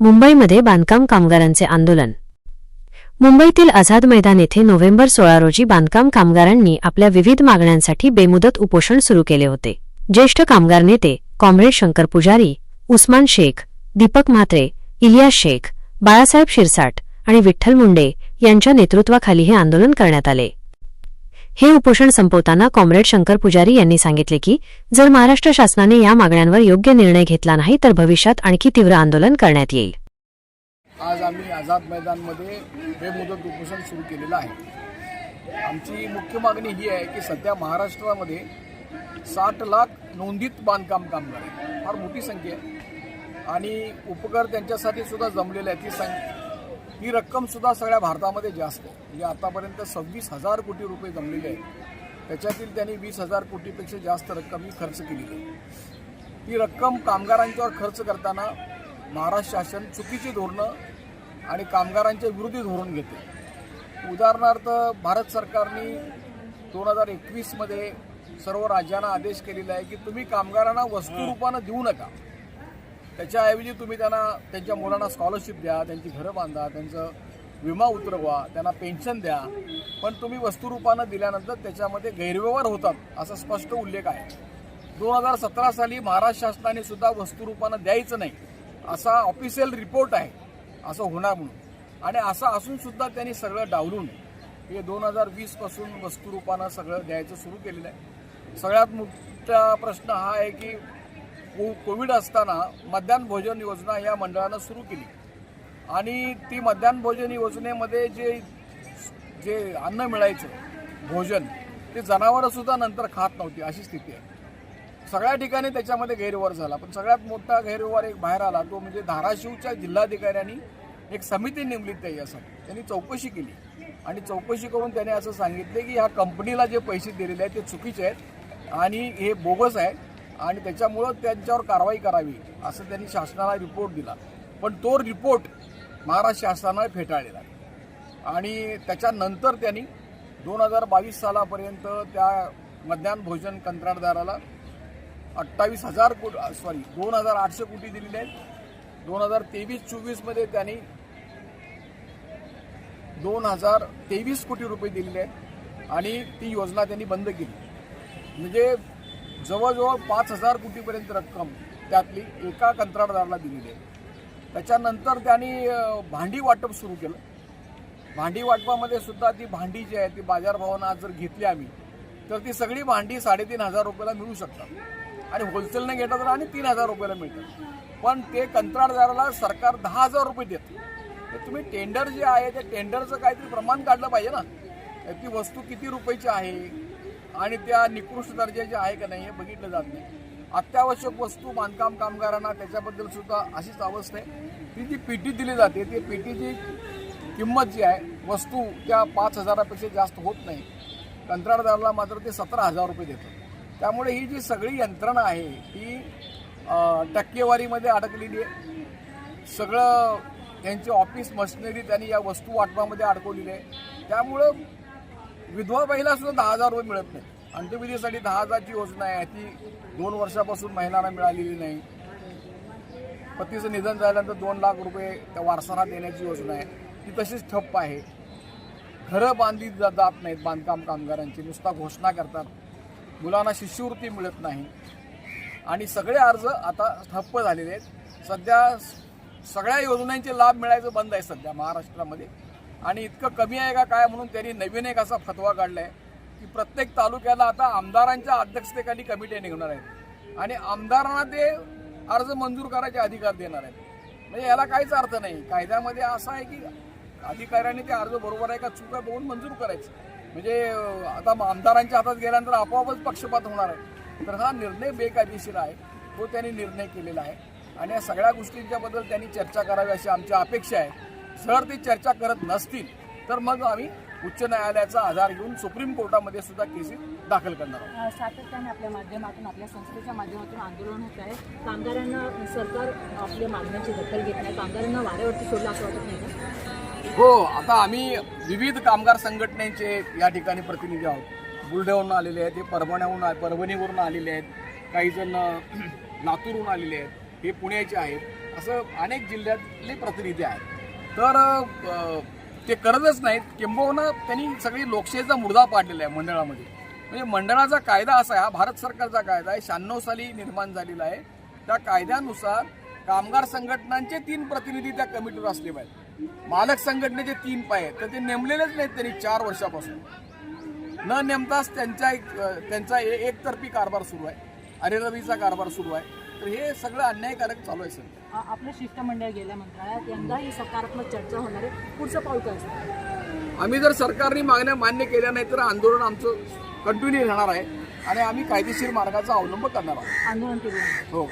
मुंबईमध्ये बांधकाम कामगारांचे आंदोलन. मुंबईतील आझाद मैदान येथे नोव्हेंबर सोळा रोजी बांधकाम कामगारांनी आपल्या विविध मागण्यांसाठी बेमुदत उपोषण सुरू केले होते. ज्येष्ठ कामगार नेते कॉम्रेड शंकर पुजारी उस्मान शेख दीपक म्हात्रे इलियास शेख बाळासाहेब शिरसाट आणि विठ्ठल मुंडे यांच्या नेतृत्वाखाली हे आंदोलन करण्यात आले. हे उपोषण संपवताना कॉम्रेड शंकर पुजारी यांनी सांगितले की जर महाराष्ट्र शासनाने या मागण्यांवर योग्य निर्णय घेतला नाही तर भविष्यात आणखी तीव्र आंदोलन करण्यात येईल. आज आम्ही आझाद मैदानमध्ये बेमुदत उपोषण सुरू केलेलं आहे. आमची मुख्य मागणी ही आहे की सध्या महाराष्ट्रामध्ये साठ लाख नोंदीत बांधकाम कामगार आहेत. फार मोठी संख्या आहे. आणि उपकर त्यांच्यासाठी सुद्धा जमलेले आहे ती संख्या ही रक्कमसुद्धा सगळ्या भारतामध्ये जास्त आहे. म्हणजे आतापर्यंत सव्वीस हजार कोटी रुपये जमलेले आहेत. त्याच्यातील त्यांनी वीस हजार कोटीपेक्षा जास्त रक्कम ही खर्च केलेली आहे. ती रक्कम कामगारांच्यावर खर्च करताना महाराष्ट्र शासन चुकीची धोरणं आणि कामगारांच्या विरोधी धोरण घेते. उदाहरणार्थ भारत सरकारने दोन हजार एकवीसमध्ये सर्व राज्यांना आदेश केलेला आहे की तुम्ही कामगारांना वस्तुरूपानं देऊ नका. त्याच्याऐवजी तुम्ही त्यांना त्यांच्या मुलांना स्कॉलरशिप द्या त्यांची घरं बांधा त्यांचं विमा उतरवा त्यांना पेन्शन द्या. पण तुम्ही वस्तुरूपानं दिल्यानंतर त्याच्यामध्ये गैरव्यवहार होतात असा स्पष्ट उल्लेख आहे. दोन हजार सतरा साली महाराष्ट्र शासनाने सुद्धा वस्तुरूपानं द्यायचं नाही असा ऑफिशियल रिपोर्ट आहे असं होणार म्हणून. आणि असं असूनसुद्धा त्यांनी सगळं डावलून हे दोन हजार वीसपासून वस्तुरूपानं सगळं द्यायचं सुरू केलेलं आहे. सगळ्यात मोठा प्रश्न हा आहे की को कोविड असताना मध्यान्ह भोजन योजना या मंडळानं सुरू केली. आणि ती मध्यान्ह भोजन योजनेमध्ये जे जे अन्न मिळायचं भोजन ते जनावरंसुद्धा नंतर खात नव्हती अशी स्थिती आहे. सगळ्या ठिकाणी त्याच्यामध्ये गैरव्यवहार झाला. पण सगळ्यात मोठा गैरव्यवहार एक बाहेर आला तो म्हणजे धाराशिवच्या जिल्हाधिकाऱ्यांनी एक समिती नेमली त्या यासाठी. त्यांनी चौकशी केली. आणि चौकशी करून त्याने असं सांगितले की ह्या कंपनीला जे पैसे दिलेले आहेत ते चुकीचे आहेत. आणि हे बोगस आहे. आणि त्याच्यामुळं त्यांच्यावर कारवाई करावी असं त्यांनी शासनाला रिपोर्ट दिला. पण तो रिपोर्ट महाराष्ट्र शासनाने फेटाळलेला आणि त्याच्यानंतर त्यांनी दोन हजार बावीस सालापर्यंत त्या मध्यान्ह भोजन कंत्राटदाराला अठ्ठावीस हजार कोट सॉरी दोन हजार आठशे कोटी दिलेले आहेत. दोन हजार तेवीस चोवीसमध्ये त्यांनी दोन हजार तेवीस कोटी रुपये दिलेले आहेत. आणि ती योजना त्यांनी बंद केली. म्हणजे जवळजवळ पाच हजार कोटीपर्यंत रक्कम त्यातली एका कंत्राटदाराला दिलेली आहे. त्याच्यानंतर त्यांनी भांडी वाटप सुरू केलं. भांडी वाटपामध्ये सुद्धा ती भांडी जी आहे ती बाजारभावानं आज जर घेतली आम्ही तर ती सगळी भांडी साडेतीन हजार रुपयाला मिळू शकतात. आणि होलसेलने घेतलं तर आणि तीन हजार रुपयाला मिळतात. पण ते कंत्राटदाराला सरकार दहा हजार रुपये देतं तर तुम्ही टेंडर जे आहे त्या टेंडरचं काहीतरी प्रमाण काढलं पाहिजे ना. ती वस्तू किती रुपयाची आहे? आणि त्या निकृष्ट दर्जाच्या आहे का नाही हे बघितलं जात नाही. अत्यावश्यक वस्तू बांधकाम कामगारांना त्याच्याबद्दल सुद्धा अशीच अवस्था आहे. ती जी पेटी दिली जाते ती पेटीची किंमत जी आहे वस्तू त्या पाच हजारापेक्षा जास्त होत नाही. कंत्राटदाराला मात्र ते सतरा हजार रुपये देतात. त्यामुळे ही जी सगळी यंत्रणा आहे ती टक्केवारीमध्ये अडकलेली आहे. सगळं त्यांची ऑफिस मशिनरी त्यांनी या वस्तू वाटपामध्ये अडकवलेली आहे. त्यामुळं विधवा महिला सुद्धा दहा हजार रुपये मिळत नाही. अंत्यविधीसाठी दहा हजारची योजना आहे. ती दोन वर्षापासून महिलांना मिळालेली नाही. पतीचं निधन झाल्यानंतर दोन लाख रुपये त्या वारसाला देण्याची योजना आहे. ती तशीच ठप्प आहे. घरं बांधली जा- जात नाहीत बांधकाम कामगारांची. नुसता घोषणा करतात. मुलांना शिष्यवृत्ती मिळत नाही. आणि सगळे अर्ज आता ठप्प झालेले आहेत. सध्या सगळ्या योजनांचे लाभ मिळायचं बंद आहे सध्या महाराष्ट्रामध्ये. आणि इतकं कमी आहे का काय म्हणून त्यांनी नवीन एक असा फतवा काढला आहे की प्रत्येक तालुक्याला आता आमदारांच्या अध्यक्षतेखाली कमिटी निघणार आहेत. आणि आमदारांना ते अर्ज मंजूर करायचे अधिकार देणार आहेत. म्हणजे याला काहीच अर्थ नाही. कायद्यामध्ये असं आहे की अधिकाऱ्यांनी ते अर्ज बरोबर आहे का चुका बघून मंजूर करायचं. म्हणजे आता आमदारांच्या हातात गेल्यानंतर आपोआपच पक्षपात होणार आहे. तर हा निर्णय बेकायदेशीर आहे. तो त्यांनी निर्णय केलेला आहे. आणि या सगळ्या गोष्टींच्याबद्दल त्यांनी चर्चा करावी अशी आमची अपेक्षा आहे. जर ते चर्चा करत नसतील तर मग आम्ही उच्च न्यायालयाचा आधार घेऊन सुप्रीम कोर्टामध्ये सुद्धा केसेस दाखल करणार आहोत. सातत्याने आपल्या माध्यमातून आपल्या संस्थेच्या माध्यमातून आंदोलन होत आहे. कामगारांना सरकार आपल्या मागण्यांची दखल घेत नाही. कामगारांना वाऱ्यावरती सोडलं असं वाटत नाही? हो आता आम्ही विविध कामगार संघटनेचे या ठिकाणी प्रतिनिधी आहोत. बुलढाण्याहून आलेले आहेत हे परभण्याहून परभणीवरून आलेले आहेत. काही जण लातूरहून आलेले आहेत. हे पुण्याचे आहेत. असं अनेक जिल्ह्यातले प्रतिनिधी आहेत. तर ते करतच नाहीत. किंबहुना त्यांनी सगळी लोकशाहीचा मुर्दा पाडलेला आहे मंडळामध्ये. म्हणजे मंडळाचा कायदा असा आहे हा भारत सरकारचा कायदा आहे. शहाण्णव साली निर्माण झालेला आहे. त्या कायद्यानुसार कामगार संघटनांचे तीन प्रतिनिधी त्या कमिटीवर असले पाहिजे मालक संघटनेचे तीन पाय आहेत. तर ते नेमलेलेच नाहीत त्यांनी चार वर्षापासून. न नेमताच त्यांच्या एक त्यांचा ए- एकतर्फी कारभार सुरू आहे. अरेरवीचा कारभार सुरू आहे. तर हे सगळं अन्यायकारक चालू आहे सर. आ- आपलं शिष्टमंडळ गेल्या मंत्रालयात यंदाही सकारात्मक चर्चा होणार आहे पुढचं पाऊल काय असणार आम्ही जर सरकारने मागण्या मान्य केल्या नाही तर आंदोलन आमचं कंटिन्यू राहणार आहे. आणि आम्ही कायदेशीर मार्गाचा अवलंब करणार आहोत. आंदोलन केलं हो.